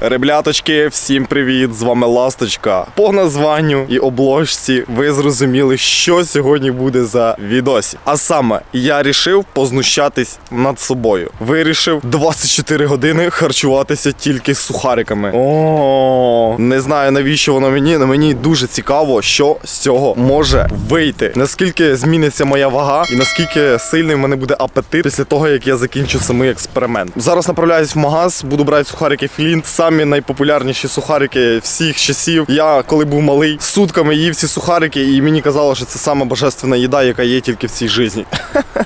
Ребляточки, всім привіт! З вами Ласточка. По названню і обложці ви зрозуміли, що сьогодні буде за відосі. А саме, я рішив познущатись над собою. Вирішив 24 години харчуватися тільки сухариками. О, не знаю навіщо воно мені, але мені дуже цікаво, що з цього може вийти. Наскільки зміниться моя вага, і наскільки сильний в мене буде апетит після того, як я закінчу самий експеримент. Зараз направляюсь в магаз, буду брати сухарики Флінт. Самі найпопулярніші сухарики всіх часів. Я коли був малий, сутками їв ці сухарики, і мені казало, що це сама божественна їда, яка є тільки в цій житті.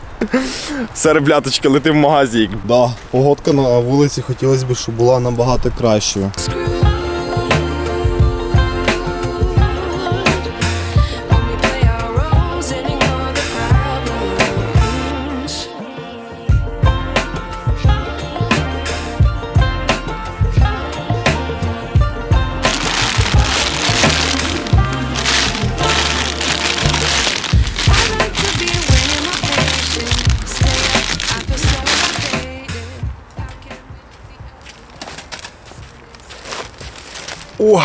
Все, ребляточки, лети в магазі. Да, погодка на вулиці хотілося б, щоб була набагато кращою. О,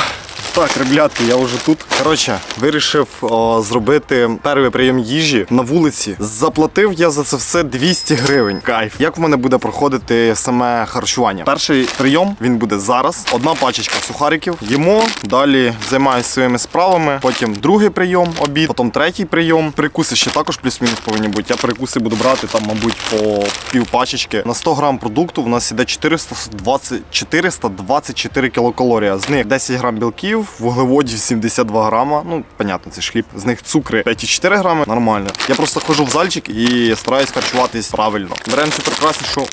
так, реблятки, я вже тут. Коротше, вирішив о, зробити перший прийом їжі на вулиці. Заплатив я за це все 200 гривень. Кайф. Як в мене буде проходити саме харчування? Перший прийом він буде зараз. Одна пачечка сухариків. Їмо, далі займаюся своїми справами. Потім другий прийом, обід, потім третій прийом. Прикуси ще також плюс-мінус повинні бути. Я прикуси буду брати там, мабуть, по пів пачечки. На 100 грам продукту в нас іде 420, 424 кілокалорія. З них 10 грам білків, вуглеводів 72 грама. Ну, понятно, це ж хліб. З них цукри 5,4 грами. Нормально. Я просто ходжу в зальчик і стараюсь харчуватись правильно. Беремо цю прекраснішу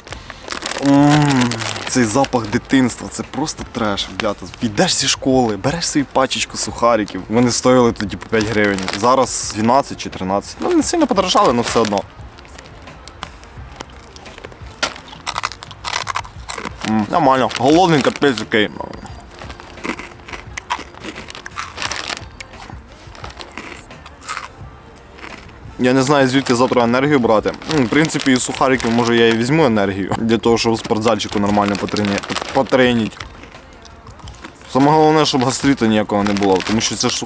Ммм, цей запах дитинства, це просто треш, ребята. Підеш зі школи, береш свою пачечку сухариків. Вони стоїли тоді по 5 гривень. Зараз 12 чи 13. Ну, не сильно подорожали, але все одно. М, нормально. Голодний капець окей. Я не знаю, звідки завтра енергію брати. В принципі, із сухариків, може, я і візьму енергію для того, щоб спортзальчику нормально потрені... потреніть. Саме головне, щоб гастрита ніякого не було, тому що це ж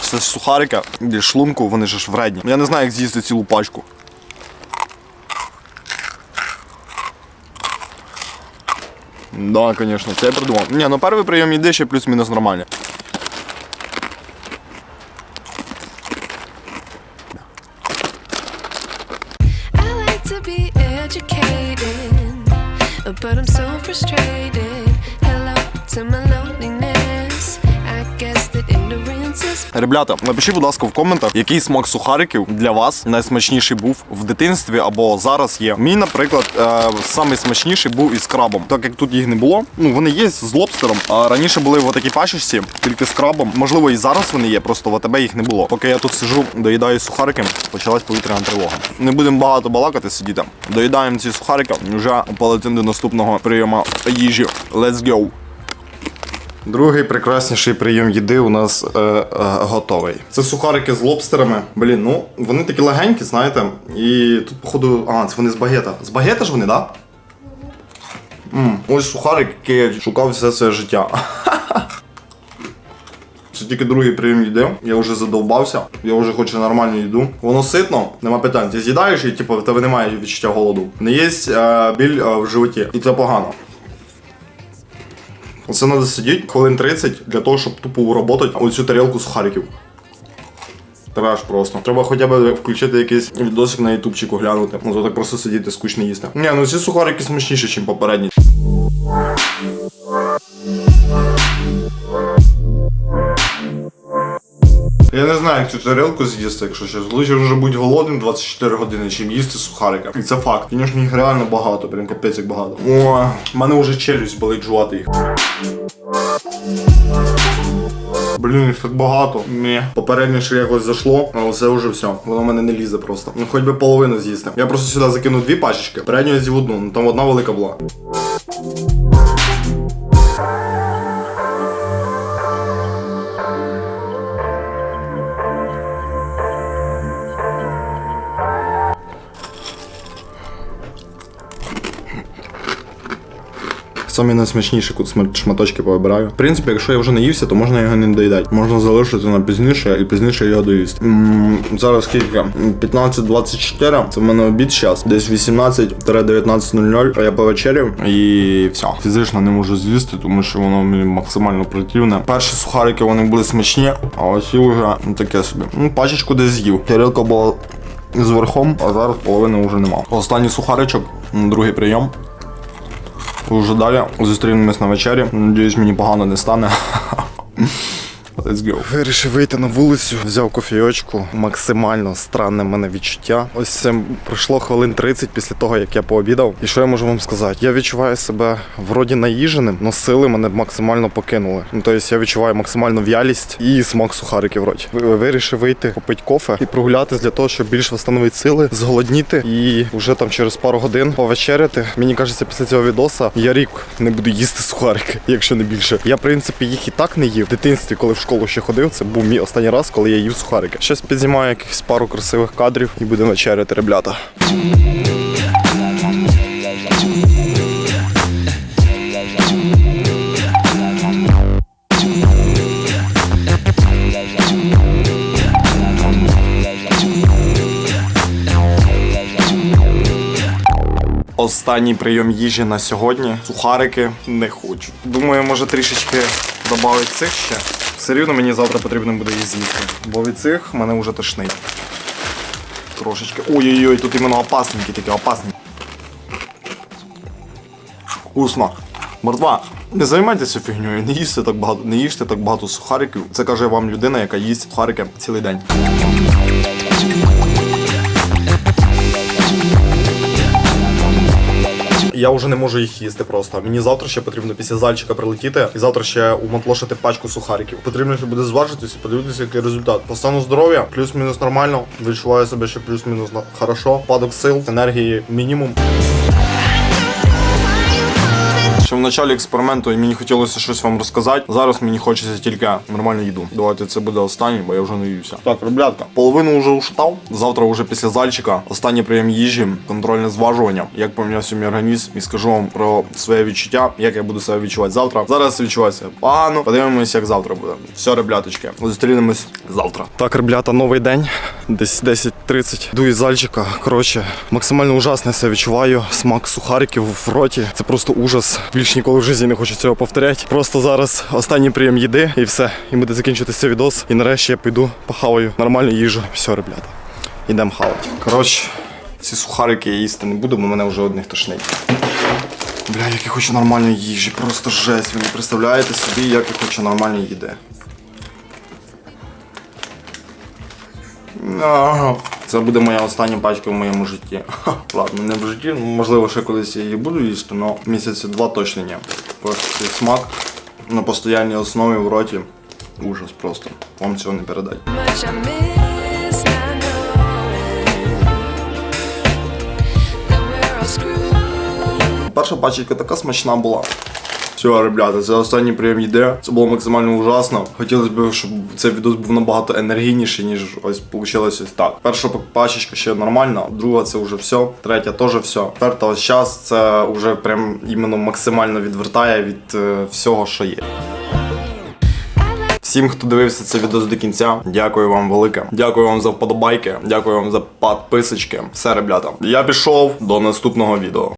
це сухарика для шлунку, вони ж вредні. Я не знаю, як з'їсти цілу пачку. Да, звісно, це я придумав. Ні, ну перший прийом їди ще плюс-мінус нормально. Frustrated. Ребята, напишіть, будь ласка, в коментах, який смак сухариків для вас найсмачніший був в дитинстві або зараз є. Мій, наприклад, е, самий був із крабом. Так як тут їх не було, ну вони є з лобстером. А раніше були в такій пачечці, тільки з крабом. Можливо, і зараз вони є, просто в АТБ їх не було. Поки я тут сижу, доїдаю сухарики, почалась повітряна тривога. Не будемо багато балакати, сидіти. Доїдаємо ці сухарики, вже полетимо до наступного прийому їжі. Let's go! Другий прекрасніший прийом їди у нас е, е, готовий. Це сухарики з лобстерами. Блін, ну вони такі легенькі, знаєте. І тут, походу, а, це вони з багета. З багета ж вони, так? Да? М, ось сухарик, який я шукав все своє життя. Це тільки другий прийом їди. Я вже задовбався, я вже хочу нормальну їду. Воно ситно, нема питань. Ти з'їдаєш і типу, в тебе немає відчуття голоду. Не є е, біль е, в животі. І це погано. Оце треба сидіти хвилин 30 для того, щоб тупо уработати оцю тарілку сухариків. Треш просто. Треба хоча б включити якийсь відосик на ютубчику глянути. Ну то так просто сидіти, скучно їсти. Ні, ну ці сухарики смачніші, ніж попередні. Я не знаю, як цю тарілку з'їсти, якщо щось. Лучше вже бути голодним 24 години, чим їсти сухарика. І це факт. Звісно, їх реально багато, прям капець як багато. О, в мене вже челюсть болить жувати їх. Блін, їх так багато. Ні. Попереднє ще якось зайшло, але це вже все. Воно в мене не лізе просто. Ну хоч би половину з'їсти. Я просто сюди закину дві пачечки. Передню з'їв одну, ну там одна велика була. Самі найсмачніші шматочки повибираю. В принципі, якщо я вже не ївся, то можна його не доїдати. Можна залишити на пізніше і пізніше його доїсти. М, Зараз скільки? М, 15.24. Це в мене обід час. Десь 18-19.00. А я повечерю і все. Фізично не можу з'їсти, тому що воно мені максимально противне. Перші сухарики вони були смачні, а ось ці вже таке собі. Ну, пачечку десь з'їв. Тарілка була з верхом, а зараз половини вже нема. Останній сухаричок, другий прийом. Уже далі зустрінемось на вечері. Надіюсь, мені погано не стане. Let's go. Вирішив вийти на вулицю, взяв кофійочку. Максимально странне мене відчуття. Ось це пройшло хвилин 30 після того, як я пообідав. І що я можу вам сказати? Я відчуваю себе вроді наїженим, але сили мене максимально покинули. Ну тобто я відчуваю максимальну в'ялість і смак сухариків в. Вирішив вийти, попити кофе і прогулятись для того, щоб більш встановити сили, зголодніти і вже там через пару годин повечеряти. Мені кажеться, після цього відоса я рік не буду їсти сухарики, якщо не більше. Я, в принципі, їх і так не їв. В дитинстві, коли в школу ще ходив, це був мій останній раз, коли я їв сухарики. Щось підзнімаю якихось пару красивих кадрів і будемо вечеряти, ребята. Останній прийом їжі на сьогодні. Сухарики не хочу. Думаю, може трішечки додати цих ще. Все рівно мені завтра потрібно буде її з'їсти. Бо від цих мене вже тошнить. Трошечки. Ой-ой-ой, тут іменно опасненькі такі, опасні. Вкусно. Братва, не займайтеся фігньою, не їсти так багато, не їжте так багато сухариків. Це каже вам людина, яка їсть сухарики цілий день. Я вже не можу їх їсти просто. Мені завтра ще потрібно після зальчика прилетіти і завтра ще уматлошити пачку сухариків. Потрібно ще буде зважитися подивитися, який результат. По стану здоров'я плюс-мінус нормально. Відчуваю себе ще плюс-мінус хорошо. Падок сил, енергії мінімум. Ще в началі експерименту і мені хотілося щось вам розказати. Зараз мені хочеться тільки нормальну їду. Давайте це буде останнє, бо я вже не ївся. Так, ребятка, половину вже ушатав. Завтра вже після зальчика. Останній прийом їжі, контрольне зважування. Як помінявся мій організм, і скажу вам про своє відчуття, як я буду себе відчувати завтра. Зараз відчуваюся погано. Подивимось, як завтра буде. Все, ребляточки, зустрінемось завтра. Так, реблята, новий день. Десь 10.30. Йду зальчика. Коротше, максимально ужасно себе відчуваю. Смак сухариків в роті. Це просто ужас. Більш ніколи в житті не хочу цього повторяти. Просто зараз останній прийом їди і все. І буде закінчитися цей відос. І нарешті я піду похаваю нормальну їжу. Все, ребята. Ідемо хавати. Коротше, ці сухарики я їсти не буду, бо мене вже одних тошнить. Бля, як я хочу нормальної їжі, просто жесть. Ви не представляєте собі, як я хочу нормальної їди. Це буде моя остання пачка в моєму житті. Ха, Ладно, не в житті, ну, можливо, ще колись я її буду їсти, але місяці два точно ні. Просто цей смак на постійній основі в роті. Ужас просто. Вам цього не screwed. Перша пачка така смачна була. Все, ребята, це останній прийом їди. Це було максимально ужасно. Хотілося б, щоб цей відос був набагато енергійніший, ніж ось вийшло ось так. Перша пачечка ще нормальна, друга це вже все, третя теж все. Четверта ось час це вже прям іменно максимально відвертає від е, всього, що є. Всім, хто дивився це відео до кінця, дякую вам велике. Дякую вам за вподобайки, дякую вам за підписочки. Все, ребята. Я пішов до наступного відео.